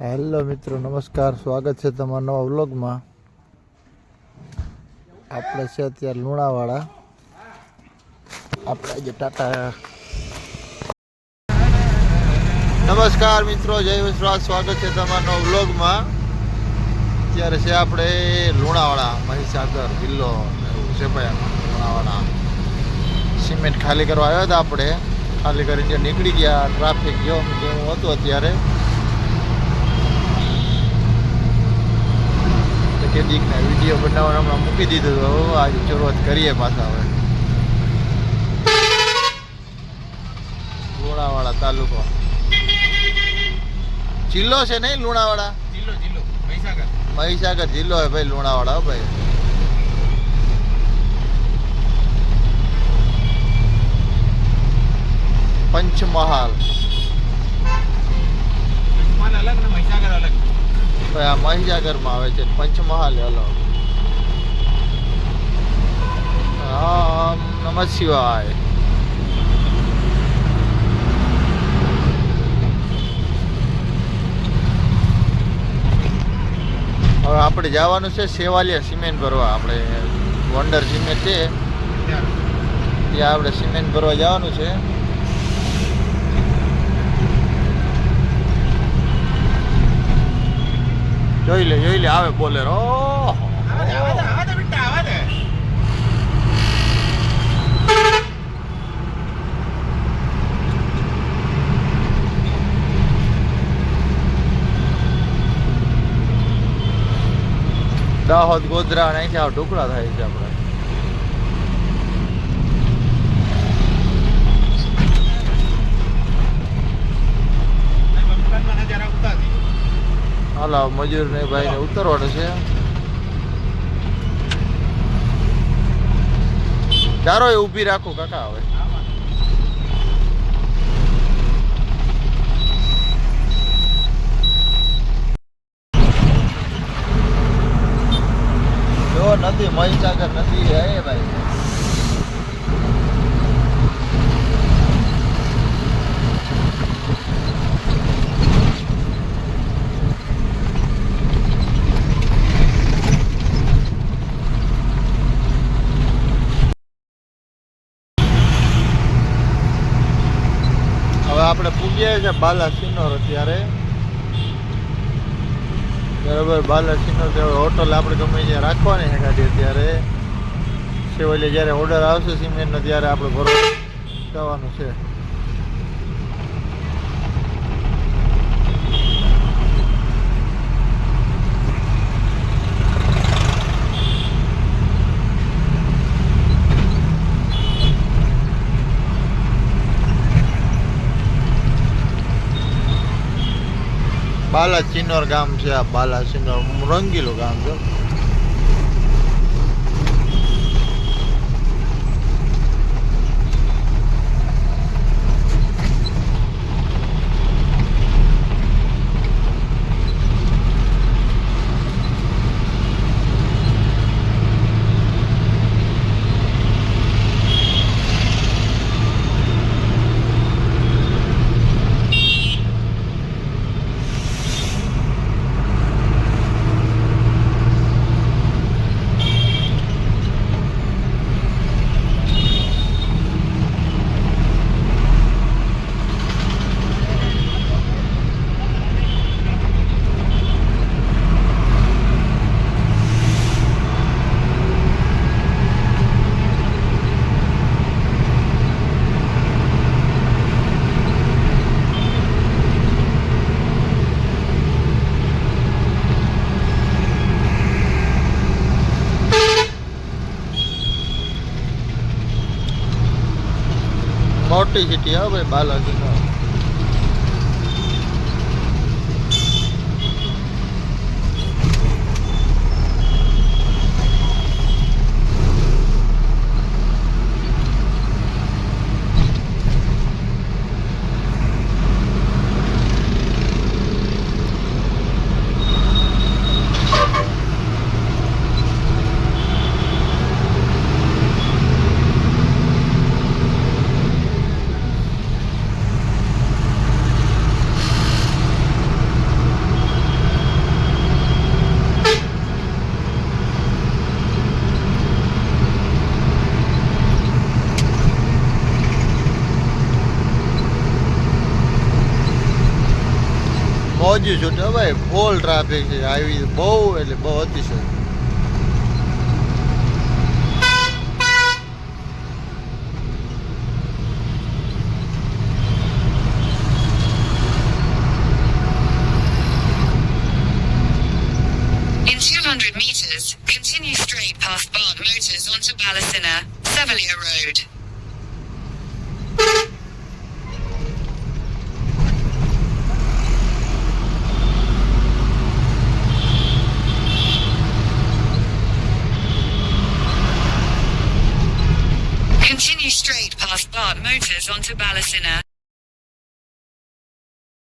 Hello મિત્રો, નમસ્કાર. સ્વાગત છે તમારા નવા વ્લોગમાં. આપણે છે અત્યારે લુણાવાડા. આપણે જે ટાટા નમસ્કાર મિત્રો, જય વિશ્વાસ સ્વાગત છે તમારા નવા વ્લોગમાં. અત્યારે છે આપણે લુણાવાડા, મહીસાગર એવું છે ભાઈ લુણાવાડા. સિમેન્ટ ખાલી કરવા આવ્યા હતા આપણે. ખાલી કરીને નીકળી ગયા. ટ્રાફિક જેવું જેવું હતું અત્યારે. કેદીકને વીડિયો બનાવવાનો હમણાં મૂકી દીધું તો આજે શરૂઆત કરીએ પાછા હવે. લુણાવાડા તાલુકો. જિલ્લો છે નહીં લુણાવાડા? જિલ્લો જિલ્લો. મહીસાગર. મહીસાગર જિલ્લો હે ભાઈ લુણાવાડા હો ભાઈ. પંચમહાલ. ભાઈ આ મહીસાગરમાં આવે છે, પંચમહાલ, હલો. નમઃ શિવાય. હવે આપણે જવાનું છે સેવાલિયા સિમેન્ટ ભરવા. આપણે વંડર સિમેન્ટ છે. ત્યાં આપણે સિમેન્ટ ભરવા જવાનું છે. જોઈ લે જોઈ લે આવે બોલેરો દે દાહોદ ગોધરા અહીંથી આવા ઢોકળા થાય છે આપણે. હાલો મજૂર ને ભાઈ ને ઉતરવાનું છે. ચારો એ ઊભી રાખો કાકા હવે. નથી નદી મહીસાગર નદી હે ભાઈ હવે આપણે પૂગ્યા છે બાલા સિનોર અત્યારે. બરાબર, બાલા સિનોર હોટલ આપણે ગમે ત્યાં રાખવાની છે ગાડી અત્યારે. સેવલે જ્યારે ઓર્ડર આવશે સિમેન્ટનો, ત્યારે આપણે ભરવા જવાનું છે. બાલા ચિનોર ગામ છે આ બાલા ચિનોર રંગીલું ગામ છે. મોટી સિટી હા ભાઈ બાલા મોજું છૂટે ભાઈ ફૂલ ટ્રાફિક છે આવી બહુ એટલે બહુ અતિશય In 200 metres, continue straight past Bart Motors onto Ballasina, Sevalia Road. Park Motors onto Balasina.